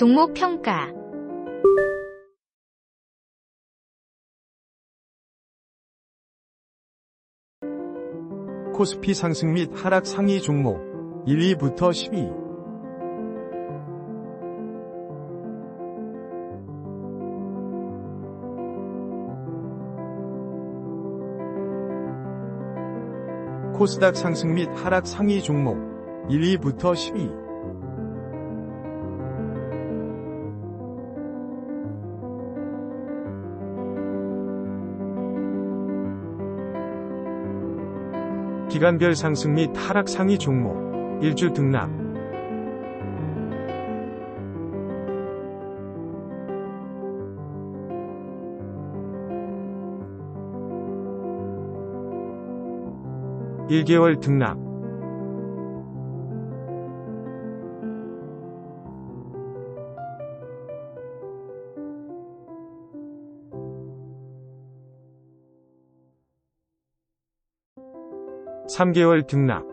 종목 평가. 코스피 상승 및 하락 상위 종목 1위부터 10위. 코스닥 상승 및 하락 상위 종목 1위부터 10위 기간별 상승 및 하락 상위 종목 1주 등락. 일개월 등락 3개월 등락.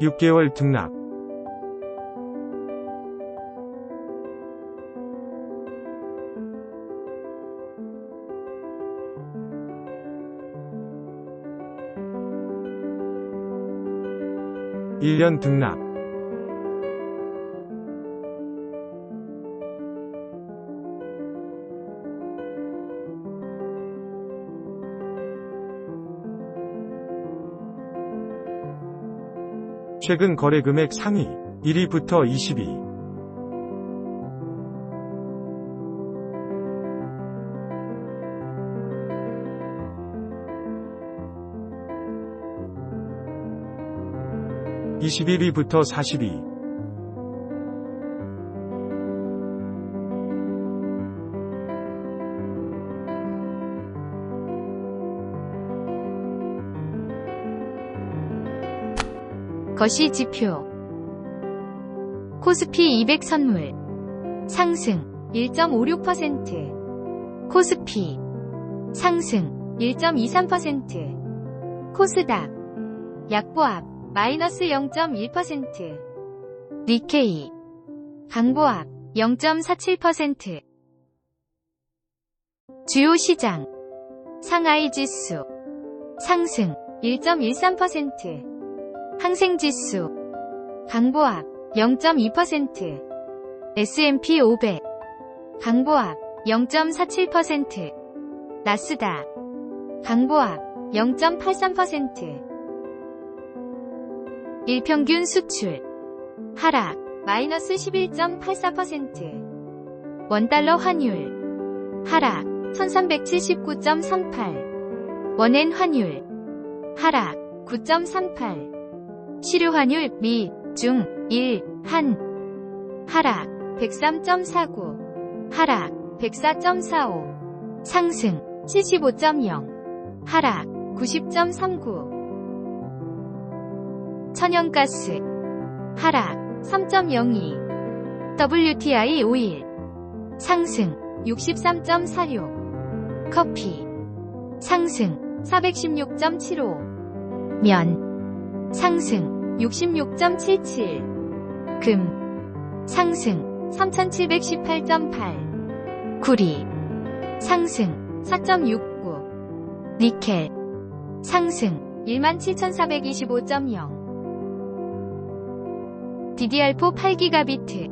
6개월 등락 일년 등락. 최근 거래 금액 상위 1위부터 20위 (21위부터 40위) 거시 지표. 코스피 200 선물. 상승 1.56% 코스피 상승 1.23% 코스닥. 약보합 마이너스 0.1% 니케이. 강보합 0.47% 주요 시장. 상하이 지수. 상승 1.13% 항생 지수. 강보합 0.2% S&P 500 강보합 0.47% 나스닥. 강보합 0.83% 일평균 수출. 하락. 마이너스 11.84% 원달러 환율. 하락. 1379.38 원엔 환율. 하락. 9.38 시료 환율 미, 중, 일, 한. 하락. 103.49 하락. 104.45 상승. 75.0 하락. 90.39 천연가스 하락 3.02 WTI 오일 상승 63.46 커피 상승 416.75 면 상승 66.77금 상승 3718.8 구리 상승 4.69 니켈 상승 17,425.0 DDR4 8기가비트.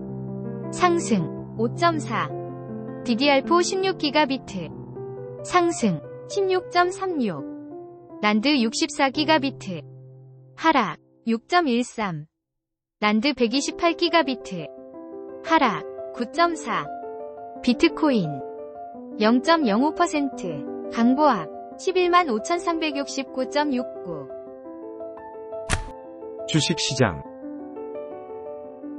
상승. 5.4 DDR4 16기가비트. 상승. 16.36 란드 64기가비트. 하락. 6.13 란드 128기가비트. 하락. 9.4. 비트코인. 0.05%. 강보합. 11만 5,369.69. 주식시장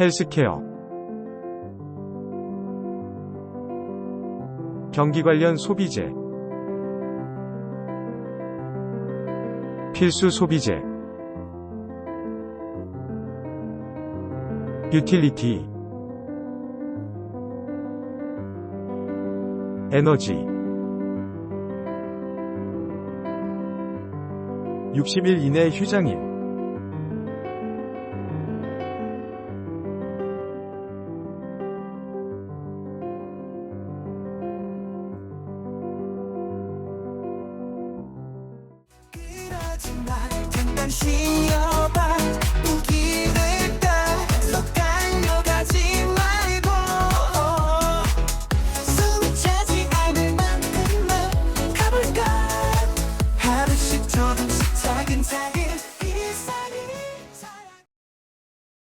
헬스케어. 경기 관련 소비재. 필수 소비재. 유틸리티. 에너지. 60일 이내 휴장일 see